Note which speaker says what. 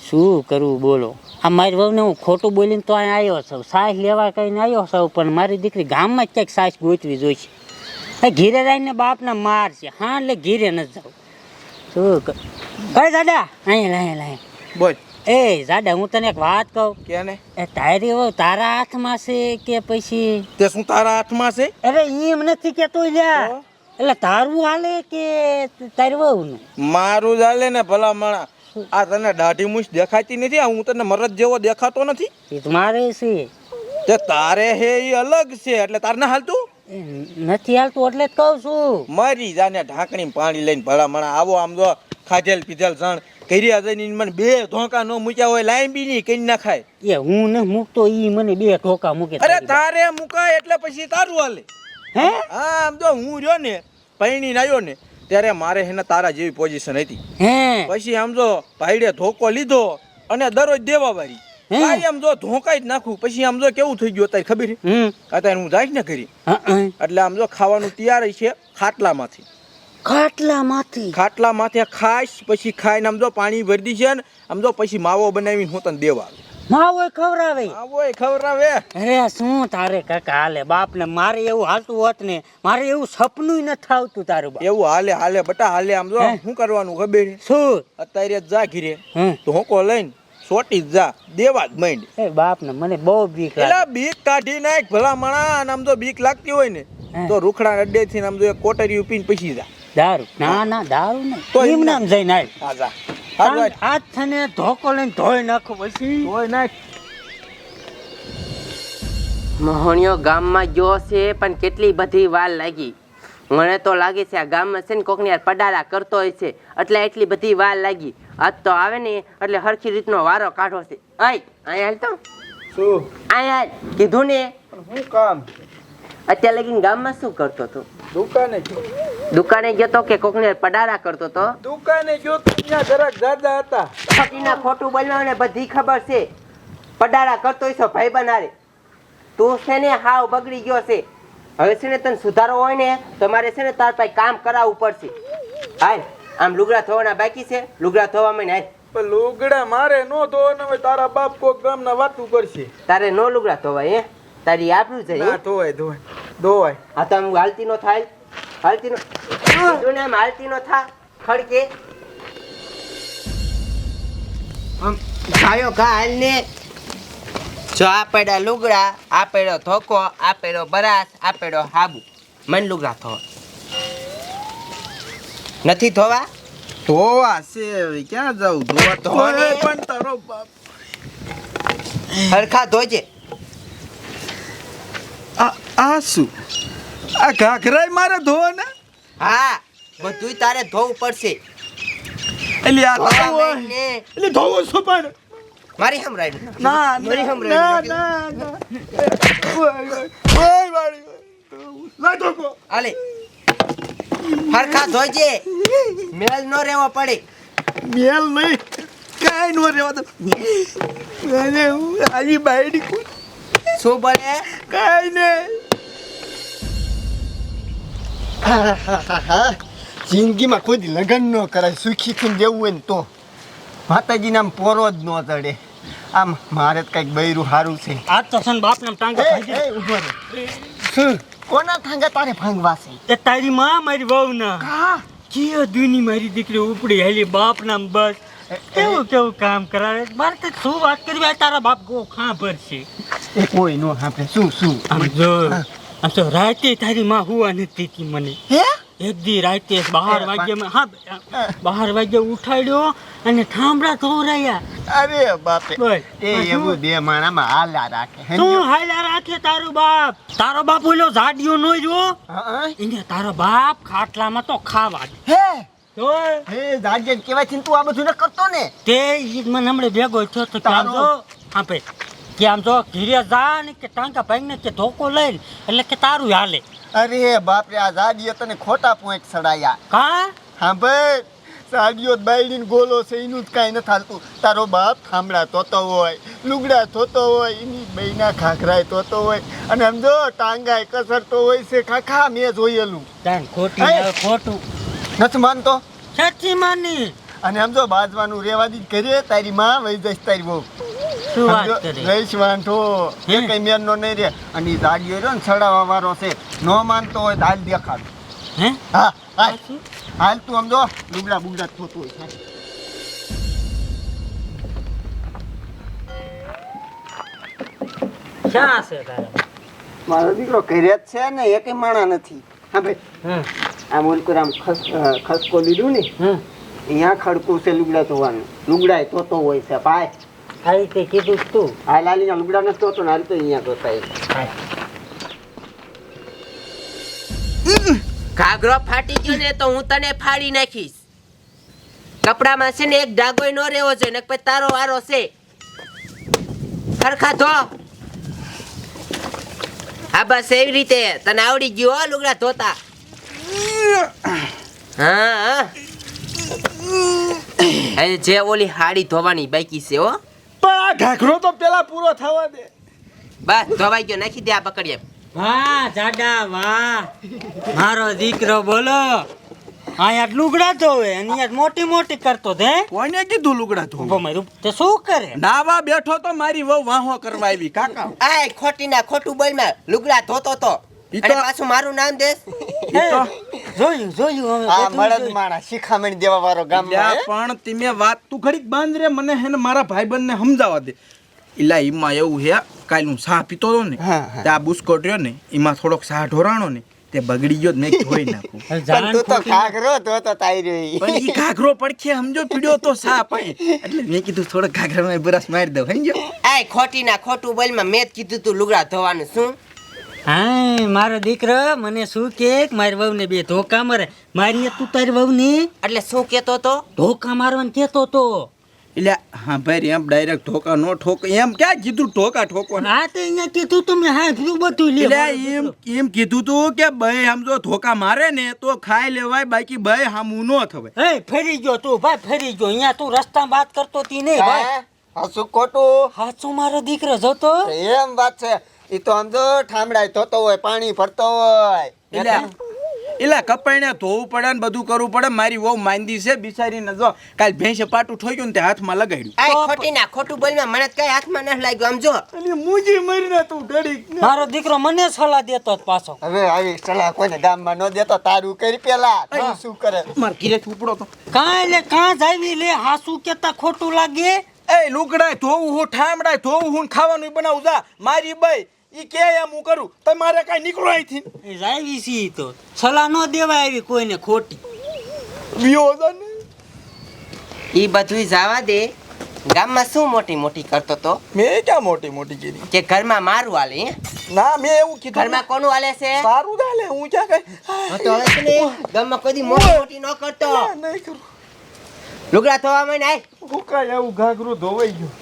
Speaker 1: શું કરવું બોલો? આ મારી વહુને હું ખોટું બોલીને તો અહીં આવ્યો છું. સાસ લેવા કહીને આવ્યો છું પણ મારી દીકરી ગામમાં જ ક્યાંક સાસ ગોતવી જોઈશે. એ ઘીરે રહીને માર છે હા એટલે ઘીરે ન જાઉં. શું અરે દાદા? અહીંયા લાય લાય
Speaker 2: બોલ.
Speaker 1: એ દાદા હું તને એક વાત કહું.
Speaker 2: કે ને
Speaker 1: એ તારી વહુ તારા હાથમાં છે કે પછી?
Speaker 2: તે શું તારા હાથમાં છે?
Speaker 1: અરે એમ નથી કેતો લ્યા એટલે તારું હાલે કે તારી વહુનું?
Speaker 2: મારું ચાલે ને ભલા માણા. આ તને દાઢી મૂછ દેખાતી નથી આ હું તને મરદ જેવો દેખાતો નથી?
Speaker 1: મારે છે.
Speaker 2: તે તારે હે એ અલગ છે એટલે તાર ના હાલતું?
Speaker 1: નથી હાલતું એટલે જ કહું છું.
Speaker 2: મરી જાને ઢાંકણી પાણી લઈને ભલા માણા આવો આમ જો ખાધેલ પીધેલ જણ કર્યા જઈને ઈને મને બે ધોકા નો મૂક્યા હોય લાઈન બી નહીં કઈ ના ખાય
Speaker 1: એ હું ને મૂકતો ઈ મને બે ધોકા મૂકે
Speaker 2: અરે
Speaker 1: તારે
Speaker 2: મુકાય એટલે પછી તારું હાલે.
Speaker 1: હે?
Speaker 2: હા આમ જો હું રહ્યો ને પૈણી આવ્યો ને ત્યારે મારે એને તારા જેવી પોઝિશન હતી. પછી સમજો ભાઈડે ધોકો લીધો અને દરરોજ દેવા વાળી? કાંઈ આમ જો ધોકાઈ જ નાખું પછી આમ જો કેવું થઈ ગયું અત્યારે ખબર અત્યારે હું જાય ને કરી. એટલે આમ જો ખાવાનું તૈયાર છે ખાટલામાંથી.
Speaker 1: ખાટલામાંથી?
Speaker 2: ખાટલામાંથી ખાઈશ પછી ખાઈને આમ જો પાણી ભરી દીશે ને આમ જો પછી માવો બનાવીને હું તને દેવા.
Speaker 1: માવો ખવડાવે.
Speaker 2: માવો એ
Speaker 1: અરે શું તારે કાકા હાલે? બાપ ને મારે એવું હાલતું હોત ને મારે એવું સપનું નથી આવતું તારું
Speaker 2: એવું હાલે હાલે બટા હાલે આમ જો શું કરવાનું ખબર?
Speaker 1: શું?
Speaker 2: અત્યારે જા ઘીરે.
Speaker 1: હમ
Speaker 2: ધોકો લઈને સોટી જા દેવા જ માંડ.
Speaker 1: એ બાપ ને મને બહુ બીક
Speaker 2: એલા બીક કાઢી નાખ ભલા માણા અને આમ જો બીક લાગતી હોય ને તો રૂખડા અડ્ડે થી આમ જો એક કોટરી પીને પછી જા.
Speaker 1: દારૂ? ના ના દારૂ ને
Speaker 2: તો
Speaker 1: એમ
Speaker 2: એમ
Speaker 1: નામ જઈને આવ
Speaker 2: હા જા.
Speaker 1: હાથ થને ધોકો લઈને ધોઈ નાખો પછી.
Speaker 2: ધોઈ નાખ.
Speaker 3: મોહણિયો ગામમાં ગયો છે પણ કેટલી બધી વાર લાગી. મને તો લાગે છે આ ગામમાં છે ને કોકની યાર પડારા કરતો હોય છે. એટલે એટલી બધી વાર લાગી. આજ તો આવે ને એટલે હરખી રીતનો વારો કાઢો છે. આય અહીંયા હાલ તો.
Speaker 2: શું?
Speaker 3: અહીંયા કીધું ને.
Speaker 2: શું કામ?
Speaker 3: અત્યારે લગીને ગામમાં શું કરતો હતો
Speaker 2: દુકાને ગયો.
Speaker 3: દુકાને ગયો તો કે કોકને પડારા કરતો તો?
Speaker 2: દુકાને ગયો તો ત્યાં જરાક દાદા હતા.
Speaker 3: પતિના ખોટું બોલવાનું ને બધી ખબર છે. પડારા કરતો છે ભાઈ બનારે. તું છે ને હાવ બગડી ગયો છે. હવે છે ને તને સુધારો હોય ને તો મારે છે ને તાર પાસે કામ કરાવવું પડશે. હાલ આમ લુગડા ધોવાના બાકી છે. લુગડા ધોવામાં હાલ.
Speaker 2: પણ લુગડા મારે નો ધોવાના હોય તારા બાપ કોક ગામના વાતું કરશે.
Speaker 3: તારે નો લુગડા ધોવાય હે? તારી આબરૂ છે
Speaker 2: ના ધોવાય ધોવાય. ધોવાય
Speaker 3: આ તો આમ હાલતી નો થાય. હાલતી નો જોને આમ હાલતી નો થા? ખડકે? આમ ગાયો ઘા હાલ ને જો આ પડ્યા લુગડા આ પડ્યો ધોકો આ પડ્યો બરાસ આ પડ્યો હાબુ. મન લુગડા થો નથી ધોવા?
Speaker 2: ધોવા છે ક્યાં જાઉં? ધોવા તો
Speaker 3: ધોને.
Speaker 2: પણ તારો બાપ.
Speaker 3: હરખા ધોજે.
Speaker 2: આ આ શું આ ઘાઘરાય મારે ધોવાના?
Speaker 3: હા બધુંય તારે ધોવું પડશે.
Speaker 2: એટલે આ
Speaker 3: ધોવા
Speaker 2: એટલે ધોવો શું પણ
Speaker 3: મારી હમરાય
Speaker 2: ના
Speaker 3: મારી
Speaker 2: હમ
Speaker 3: હમરાય
Speaker 2: ના ના. ઓય વાળી લા ધોકો
Speaker 3: આલે હરખા ધોજે મેલ નો રેવો પડે.
Speaker 2: મેલ નહીં. કાઈ નો રહેવા તો અરે આજી બાઈડી
Speaker 3: શું બોલે
Speaker 2: કાંઈ નહીં.
Speaker 4: જિંદગીમાં કોઈ લગ્ન ન કરાય સુખી થઈને જેવું હોય ને તો. માતાજી આમ પોરો જ ન ચડે. આમ મારે કંઈક બૈરું સારું છે.
Speaker 1: આજ તો સન બાપ નામ ટાંગા
Speaker 4: ઊભો રહે. શું? કોના થાંગા તારે ભાંગવા છે?
Speaker 1: એ તારી માં મારી વહુ ના
Speaker 4: કા?
Speaker 1: જે દુની મારી દીકરી ઉપડી હેલી બાપ નામ બસ કેવું કેવું કામ કરાવે? મારે તો શું વાત કરવી? તારા બાપ ગો ખાં ભરશે.
Speaker 4: એ કોઈ નો સાંભળે. શું શું?
Speaker 1: આમ જો. આમ તો રાતે તારી માં હુવા નથી દેતી મને.
Speaker 4: હે?
Speaker 1: એક દી રાતે બાર વાગ્યા હા બાર વાગ્યા ઉઠાડ્યો અને થાંભળા ધોરાયા
Speaker 4: અરે બાપે એ એવું બે માણામાં હાલા રાખે
Speaker 1: શું હાલા રાખે તારો બાપ? તારો બાપ ઓલો ઝાડિયો નો જો એને તારો બાપ ખાટલામાં તો ખાવા દે.
Speaker 4: હે? હે ઝાડિયા કેવાય છે તું આ બધું ન કરતો ને?
Speaker 1: તે મને હમણે ભેગો થયો તો ભાઈ. કે આમ જો ઘીરે જા ને કે ટાંકા ભાઈને કે ધોકો લઈને એટલે કે તારું હાલે.
Speaker 4: અરે બાપરે આ જાડીએ તને ખોટા પોઈન્ટ સડાયા.
Speaker 1: કા?
Speaker 4: હા ભાઈ સાડીઓ બાયડીને ગોલો છે એનું જ કાંઈ નથી હાલતું. તારો બાપ થાંભળા તોતો હોય લુગડા થતો હોય એની બૈના ખાખરાય તોતો હોય અને આમ જો ટાંગાય કસરતો હોય છે ખાખા મેં જોયેલું.
Speaker 1: ખોટી ખોટું.
Speaker 4: નથી માનતો?
Speaker 1: સાચી માની.
Speaker 4: અને આમ જો બાજવાનું રેવા દી કરીએ તારી માં વહી જઈશ તારી બહુ
Speaker 1: શું વાત કરે?
Speaker 4: રહીશ વાંધો એ કઈ મેરનો નહીં રે અને ઈ રહ્યો ને છડાવા વાળો છે. ન માનતો હોય તો હાલ દેખાડ.
Speaker 1: હે?
Speaker 4: હા હાલ. હાલ તું આમ જો બુગડા થતું હોય
Speaker 1: ક્યાં છે તારે?
Speaker 4: મારો દીકરો ઘરે જ છે ને એક માણા નથી. હા ભાઈ. આ મોલકુર આમ ખસ ખસકો લીધું ને
Speaker 1: હમ.
Speaker 4: અહીંયા ખડકું છે લુગડા ધોવાનું. લુગડાય તો હોય છે ભાઈ.
Speaker 1: આ રીતે કીધું તું.
Speaker 4: આ લાલી અલગડા નથી ધોતો આ હાલ તો અહીંયા હોય.
Speaker 3: ઘાઘરો ફાટી ગયો ને તો હું તને ફાડી નાખીશ. કપડામાં છે ને એક ડાગોય નો રહેવો જોઈએ ને પછી તારો વારો છે. ખરખા ધો. હા બસ એવી રીતે. તને આવડી ગયો હો લુગડા ધોતા. હા હા. જે ઓલી હાડી ધોવાની બાકી છે હો.
Speaker 2: પણ આ ઘાઘરો તો પેલા પૂરો થવા દે.
Speaker 3: બસ ધોવાઈ ગયો. નાખી દે આ પકડીએ.
Speaker 1: વાહ જાડા વાહ. મારો દીકરો બોલો. અહીંયા લુગડા ધોવે અને અહીંયા મોટી મોટી કરતો તે
Speaker 2: કોને કીધું લુગડા ધોવા
Speaker 1: મારું તે શું કરે?
Speaker 2: નાવા બેઠો તો મારી વહુ વાહો કરવા આવી કાકા?
Speaker 3: આય ખોટી ના ખોટું બોલમાં લુગડા ધોતો તો. અને પાછું મારું નામ
Speaker 2: ઈ
Speaker 1: જોયું જોયું અમે
Speaker 4: આ મળદ માણા શિખામણ દેવા વાળો ગામમાં
Speaker 2: પણ તમે વાત તું ઘડીક બાંધ રે મને મારા ભાઈબંધને સમજાવવા દે. ઇલા ઈમાં એવું હે કાલ હું ચા પીતો હતો ને
Speaker 4: હા, હા.
Speaker 2: તે આ બુસ્કોટ રહ્યો ને એમાં થોડોક ચા ઢોરાણો ને તે બગડી ગયો તો મેં ધોઈ નાખું.
Speaker 4: તું તો ઘાઘરો ધોતો તાઈ રહ્યો
Speaker 2: પણ ઈ ઘાઘરો પડખે સમજો પીડ્યો તો સા પાઈ એટલે મેં કીધું થોડોક ઘાઘરામાં બરાસ મારી દઉં સમજો
Speaker 3: આય ખોટી ના ખોટું બોલમાં મેં કીધું તું લુગડા ધોવાનું શું?
Speaker 1: હા મારો દીકરો મને શું કે મારી વહુને બે ધોકા મારે? મારી તું તારી વહુને?
Speaker 3: એટલે શું કેતો તો?
Speaker 1: ધોકા મારવાનું કેતો તો.
Speaker 2: એટલે હા ભાઈ એમ ડાયરેક્ટ ઠોકા નો ઠોક એમ ક્યાં કીધું ઠોકા ઠોકો
Speaker 1: હા તો અહીંયા કીધું તમે હા શું બધું લે
Speaker 2: એટલે એમ એમ કીધું તું કે ભાઈ આમ જો ધોકા મારે ને તો ખાઈ લેવાય બાકી ભાઈ હામું નો થવાય.
Speaker 1: એ ફરી ગયો તું ભાઈ ફરી ગયો. અહીંયા તું રસ્તા વાત કરતો તી નહીં ભાઈ.
Speaker 4: હા? હસું ખોટું?
Speaker 1: હાચું મારો દીકરો જોતો?
Speaker 4: એમ વાત છે. એ તો આમ જો ઠામડાય ધોતો હોય પાણી ભરતો હોય.
Speaker 2: એટલે એટલે કપાઈને ધોવું પડે ને બધું કરવું પડે. મારી વહુ માંદી છે બિચારીને જો કાલ ભેંસે પાટું ઠોક્યું ને તે હાથમાં લગાડ્યું.
Speaker 3: આય ખોટી ના ખોટું બોલમાં મને કઈ હાથમાં ના લાગ્યું. આમ જો.
Speaker 2: અને મુજી મરીને તું ડડી
Speaker 1: મારો દીકરો મને સલાહ દેતો જ પાછો.
Speaker 4: હવે આવી સલાહ કોઈને ગામમાં ન દેતો તારું કરી પેલા. તું શું કરે?
Speaker 2: માર ઘીરે ઉપડો તો.
Speaker 1: કાંઈ લે કાં જાવી લે હાસુ કેતા ખોટું લાગે.
Speaker 2: એ લુકડાય ધોવું હું ઠામડાય ધોવું હું ખાવાનું બનાવું જા. મારી બાઈ ઈ કે એમ હું કરું તમારે કાંઈ નીકળો અહીંથી.
Speaker 1: રાવી સી તો. સલાહ ન દેવાય આવી કોઈને ખોટી.
Speaker 2: વિયો જા ને?
Speaker 3: ઈ બધું જવા દે. ગામમાં શું મોટી મોટી કરતો તો?
Speaker 2: મેં ક્યાં મોટી મોટી કરી
Speaker 3: કે ઘરમાં મારું હાલે
Speaker 2: ના મેં એવું કીધું
Speaker 3: ઘરમાં કોનું હાલે છે?
Speaker 2: સારું ચાલે હું ક્યાં કઈ?
Speaker 3: તો હવે છે ને ગામમાં કોઈ મોટી મોટી ન કરતો.
Speaker 2: નહીં કરું.
Speaker 3: લુગડા ધોવા માંડ આય.
Speaker 2: હું કાંઈ આવું ઘાઘરું ધોવાઈ ગયું.